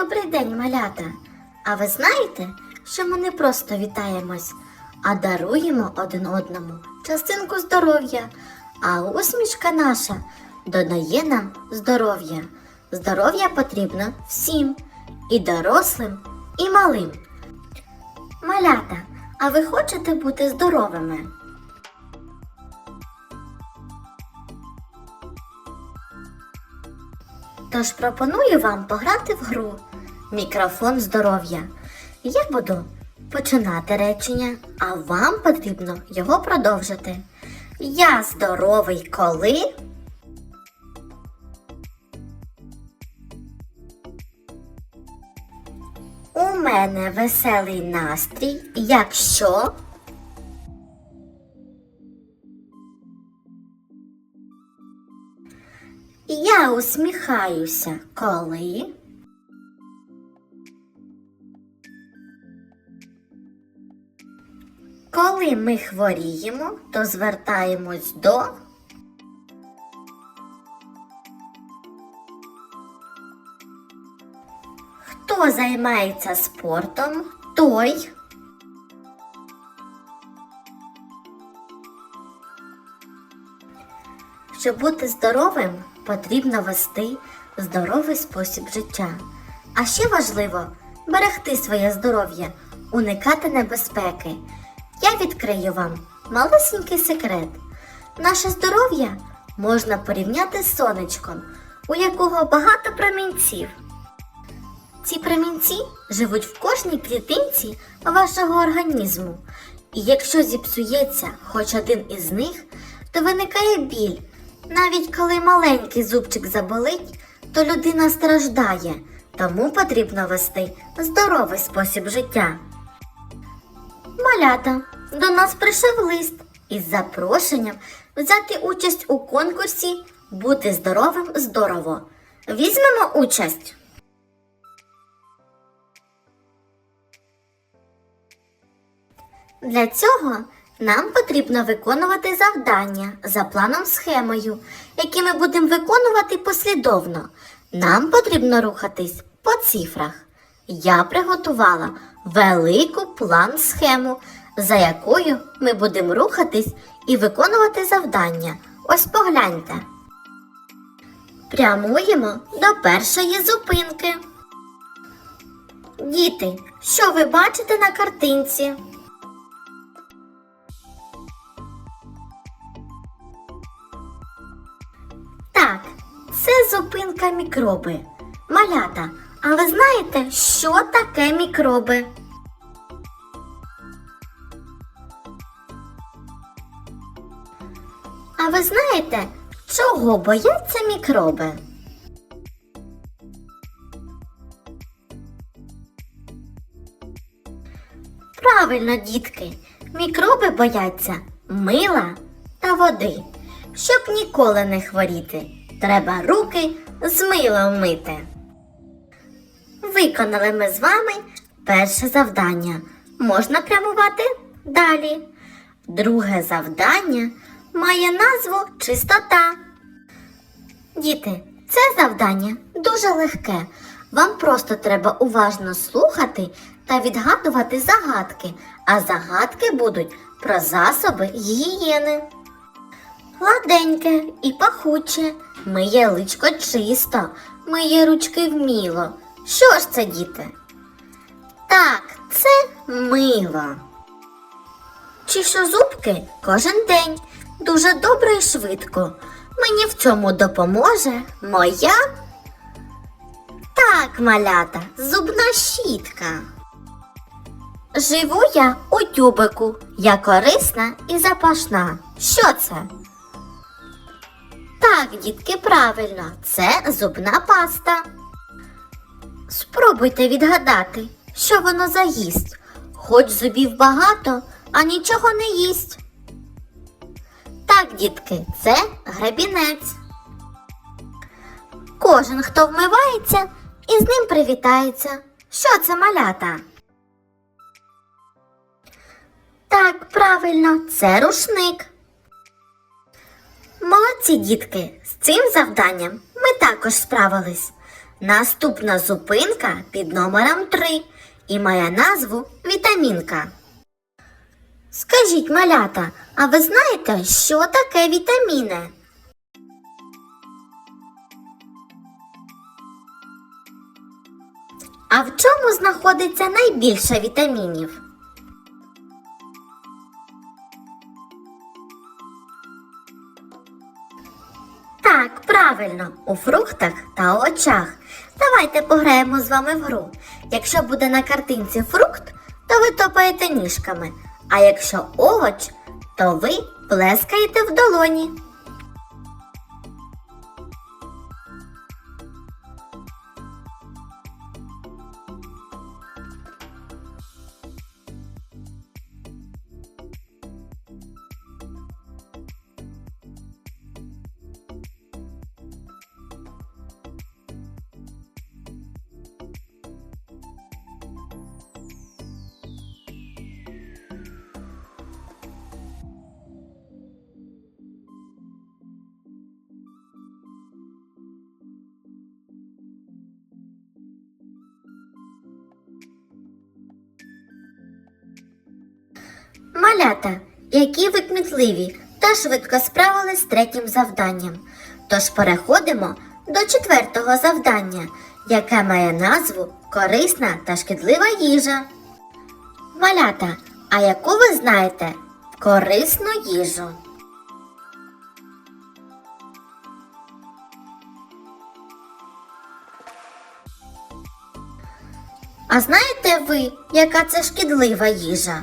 Добрий день, малята! А ви знаєте, що ми не просто вітаємось, а даруємо один одному частинку здоров'я, а усмішка наша додає нам здоров'я. Здоров'я потрібно всім, і дорослим, і малим. Малята, а ви хочете бути здоровими? Тож пропоную вам пограти в гру Мікрофон здоров'я. Я буду починати речення, а вам потрібно його продовжити. Я здоровий коли. У мене веселий настрій, якщо. Я усміхаюся, коли. Коли ми хворіємо, то звертаємось до. Хто займається спортом, той. Щоб бути здоровим, потрібно вести здоровий спосіб життя. А ще важливо берегти своє здоров'я, уникати небезпеки. Я відкрию вам малесенький секрет. Наше здоров'я можна порівняти з сонечком, у якого багато промінців. Ці промінці живуть в кожній клітинці вашого організму. І якщо зіпсується хоч один із них, то виникає біль. Навіть коли маленький зубчик заболить, то людина страждає, тому потрібно вести здоровий спосіб життя. Малята, до нас прийшов лист із запрошенням взяти участь у конкурсі Бути здоровим здорово. Візьмемо участь. Для цього нам потрібно виконувати завдання за планом схемою, які ми будемо виконувати послідовно. Нам потрібно рухатись по цифрах. Я приготувала велику план схему, за якою ми будемо рухатись і виконувати завдання. Ось погляньте. Прямуємо до першої зупинки. Діти, що ви бачите на картинці? Так, це зупинка мікроби. Малята, а ви знаєте, що таке мікроби? А ви знаєте, чого бояться мікроби? Правильно, дітки, мікроби бояться мила та води. Щоб ніколи не хворіти, треба руки з милом мити. Виконали ми з вами перше завдання. Можна прямувати далі. Друге завдання має назву чистота. Діти, це завдання дуже легке. Вам просто треба уважно слухати та відгадувати загадки, а загадки будуть про засоби гігієни. Гладеньке і пахуче, миє личко чисто, миє ручки вміло. Що ж це, діти? Так, це мило. Чишу зубки кожен день, дуже добре і швидко. Мені в цьому допоможе моя. Так, малята, зубна щітка. Живу я у тюбику, я корисна і запашна. Що це? Так, дітки, правильно, це зубна паста. Спробуйте відгадати, що воно за їсть. Хоч зубів багато, а нічого не їсть. Так, дітки, це гребінець. Кожен, хто вмивається, із ним привітається. Що це малята? Так, правильно, це рушник. Молодці, дітки, з цим завданням ми також справились. Наступна зупинка під номером 3 і має назву Вітамінка. Скажіть, малята, а ви знаєте, що таке вітаміни? А в чому знаходиться найбільше вітамінів? Правильно, у фруктах та овочах. Давайте пограємо з вами в гру. Якщо буде на картинці фрукт, то ви топаєте ніжками. А якщо овоч, то ви плескаєте в долоні. Малята, які ви кмітливі та швидко справились з третім завданням. Тож переходимо до четвертого завдання, яке має назву Корисна та шкідлива їжа. Малята, а яку ви знаєте корисну їжу? А знаєте ви, яка це шкідлива їжа?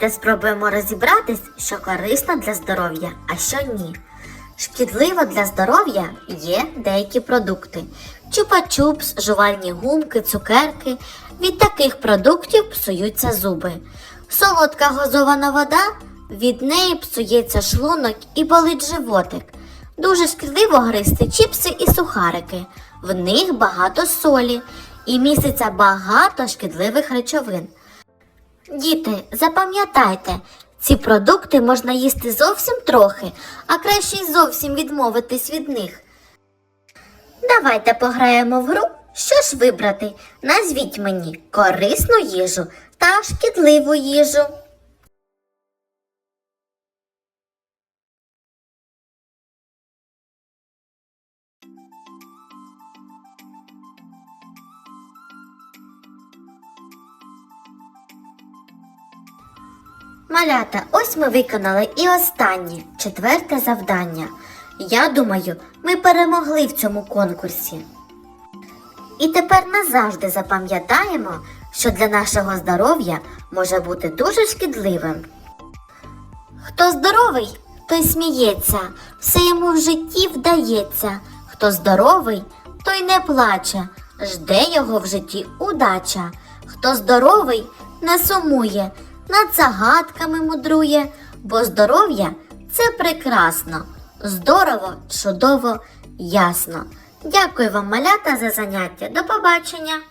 Давайте спробуємо розібратись, що корисно для здоров'я, а що ні. Шкідливо для здоров'я є деякі продукти: чупа-чупс, жувальні гумки, цукерки. Від таких продуктів псуються зуби. Солодка газована вода, від неї псується шлунок і болить животик. Дуже шкідливо гризти чіпси і сухарики. В них багато солі і міститься багато шкідливих речовин. Діти, запам'ятайте, ці продукти можна їсти зовсім трохи, а краще й зовсім відмовитись від них. Давайте пограємо в гру. Що ж вибрати? Назвіть мені корисну їжу та шкідливу їжу. Малята, ось ми виконали і останнє, четверте завдання. Я думаю, ми перемогли в цьому конкурсі. І тепер назавжди запам'ятаємо, що для нашого здоров'я може бути дуже шкідливим. Хто здоровий, той сміється, все йому в житті вдається. Хто здоровий, той не плаче, жде його в житті удача. Хто здоровий, не сумує, над загадками мудрує, бо здоров'я це прекрасно, здорово, чудово, ясно. Дякую вам, малята, за заняття. До побачення!